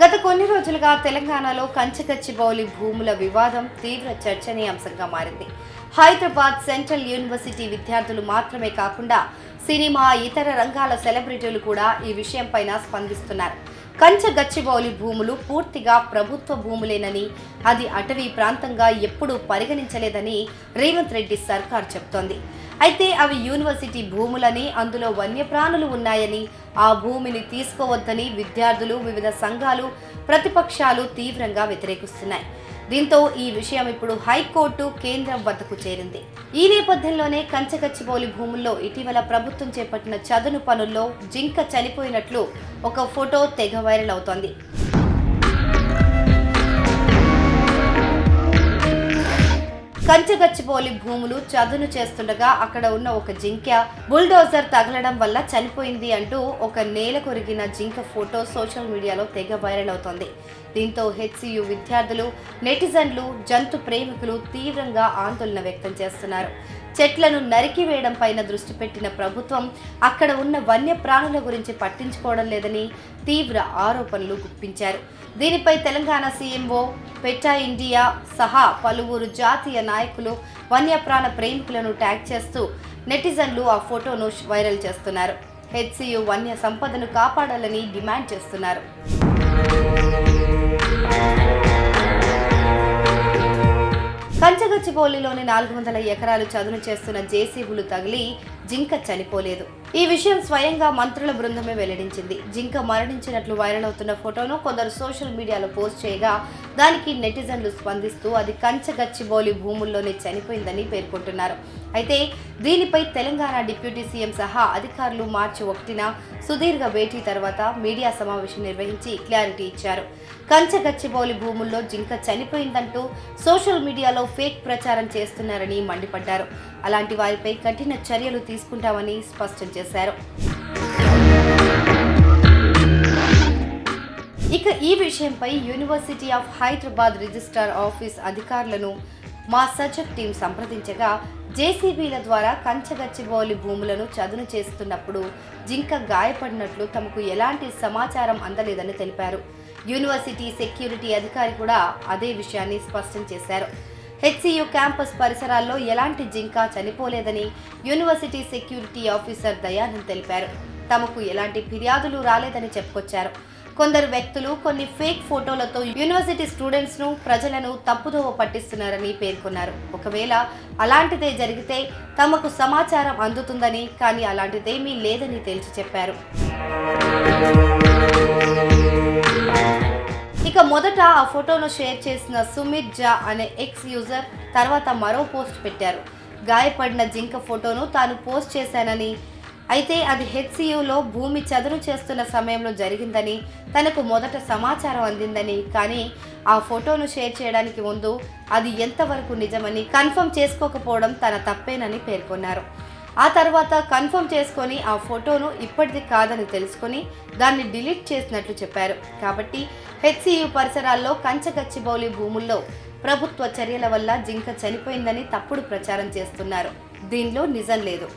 గత కొన్ని రోజులుగా తెలంగాణలో కంచగచ్చిబౌలి భూముల వివాదం తీవ్ర చర్చనీయాంశంగా మారింది. హైదరాబాద్ సెంట్రల్ యూనివర్సిటీ విద్యార్థులు మాత్రమే కాకుండా సినిమా ఇతర రంగాల సెలబ్రిటీలు కూడా ఈ విషయంపైన స్పందిస్తున్నారు. కంచగచ్చిబౌలి భూములు పూర్తిగా ప్రభుత్వ భూములేనని అది అటవీ ప్రాంతంగా ఎప్పుడూ పరిగణించలేదని రేవంత్ రెడ్డి సర్కార్ చెప్తోంది. అయితే అవి యూనివర్సిటీ భూములని అందులో వన్యప్రాణులు ఉన్నాయని ఆ భూమిని తీసుకోవద్దని విద్యార్థులు వివిధ సంఘాలు ప్రతిపక్షాలు తీవ్రంగా వ్యతిరేకిస్తున్నాయి. దీంతో ఈ విషయం ఇప్పుడు హైకోర్టు కేంద్రం వద్దకు చేరింది. ఈ నేపథ్యంలోనే కంచగచ్చిబౌలి భూముల్లో ఇటీవల ప్రభుత్వం చేపట్టిన చదును పనుల్లో జింక చనిపోయినట్లు ఒక ఫోటో తెగ వైరల్ అవుతోంది. కంచగచ్చిపోలి భూములు చదును చేస్తుండగా అక్కడ ఉన్న ఒక జింక బుల్డోజర్ తగలడం వల్ల చనిపోయింది అంటూ ఒక నేల కొరిగిన జింక ఫోటో సోషల్ మీడియాలో తెగ వైరల్ అవుతోంది. దీంతో హెచ్సియు విద్యార్థులు నెటిజన్లు జంతు ప్రేమికులు తీవ్రంగా ఆందోళన వ్యక్తం చేస్తున్నారు. చెట్లను నరికివేయడం పైన దృష్టి పెట్టిన ప్రభుత్వం అక్కడ ఉన్న వన్యప్రాణుల గురించి పట్టించుకోవడం లేదని తీవ్ర ఆరోపణలు గుప్పించారు. దీనిపై తెలంగాణ సీఎంఓ పెటా ఇండియా సహా పలువురు జాతీయ నాయకులు వన్యప్రాణ ప్రేమికులను ట్యాగ్ చేస్తూ నెటిజన్లు ఆ ఫోటోను వైరల్ చేస్తున్నారు. హెచ్సియు వన్య సంపదను కాపాడాలని డిమాండ్ చేస్తున్నారు. కంచగచ్చిబౌలిలోని నాలుగు వందల ఎకరాలు చదును చేస్తున్న జేసీబులు తగిలి జింక చనిపోలేదు. ఈ విషయం స్వయంగా మంత్రుల బృందమే వెల్లడించింది. జింక మరణించినట్లు వైరల్ అవుతున్న ఫోటోను కొందరు సోషల్ మీడియాలో పోస్ట్ చేయగా దానికి నెటిజన్లు స్పందిస్తూ అది కంచగచ్చిబౌలి భూముల్లోనే చనిపోయిందని పేర్కొంటున్నారు. అయితే దీనిపై తెలంగాణ డిప్యూటీ సీఎం సహా అధికారులు మార్చి ఒకటిన సుదీర్ఘ భేటీ తర్వాత మీడియా సమావేశం నిర్వహించి క్లారిటీ ఇచ్చారు. కంచగచ్చిబౌలి భూముల్లో జింక చనిపోయిందంటూ సోషల్ మీడియాలో ఫేక్ ప్రచారం చేస్తున్నారని మండిపడ్డారు. అలాంటి వారిపై కఠిన చర్యలు తీసుకుంటామని స్పష్టం చేశారు. ఇక ఈ విషయంపై university of Hyderabad registrar office అధికారులను మా సజక్ టీం సంప్రదించగా జేసీబీల ద్వారా కంచగచ్చిబౌలి భూములను చదును చేస్తున్నప్పుడు జింక గాయపడినట్లు తమకు ఎలాంటి సమాచారం అందలేదని తెలిపారు. యూనివర్సిటీ సెక్యూరిటీ అధికారి కూడా అదే విషయాన్ని స్పష్టం చేశారు. హెచ్సియు క్యాంపస్ పరిసరాల్లో ఎలాంటి జింక చనిపోలేదని యూనివర్సిటీ సెక్యూరిటీ ఆఫీసర్ దయానంద్ తెలిపారు. తమకు ఎలాంటి ఫిర్యాదులు రాలేదని చెప్పుకొచ్చారు. కొందరు వ్యక్తులు కొన్ని ఫేక్ ఫోటోలతో యూనివర్సిటీ స్టూడెంట్స్ను ప్రజలను తప్పుదోవ పట్టిస్తున్నారని పేర్కొన్నారు. ఒకవేళ అలాంటిదే జరిగితే తమకు సమాచారం అందుతుందని కానీ అలాంటిదేమీ లేదని తేల్చి చెప్పారు. ఇక మొదట ఆ ఫోటోను షేర్ చేసిన సుమిత్ జా అనే ఎక్స్ యూజర్ తర్వాత మరో పోస్ట్ పెట్టారు. గాయపడిన జింక ఫోటోను తాను పోస్ట్ చేశానని అయితే అది హెచ్సియులో భూమి చదును చేస్తున్న సమయంలో జరిగిందని తనకు మొదట సమాచారం అందిందని కానీ ఆ ఫోటోను షేర్ చేయడానికి ముందు అది ఎంతవరకు నిజమని కన్ఫర్మ్ చేసుకోకపోవడం తన తప్పేనని పేర్కొన్నారు. ఆ తర్వాత కన్ఫర్మ్ చేసుకొని ఆ ఫోటోను ఇప్పటిది కాదని తెలుసుకొని దాన్ని డిలీట్ చేసినట్లు చెప్పారు. కాబట్టి హెచ్సియు పరిసరాల్లో కంచగచ్చిబౌలి భూముల్లో ప్రభుత్వ చర్యల వల్ల జింక చనిపోయిందని తప్పుడు ప్రచారం చేస్తున్నారు. దీనిలో నిజం లేదు.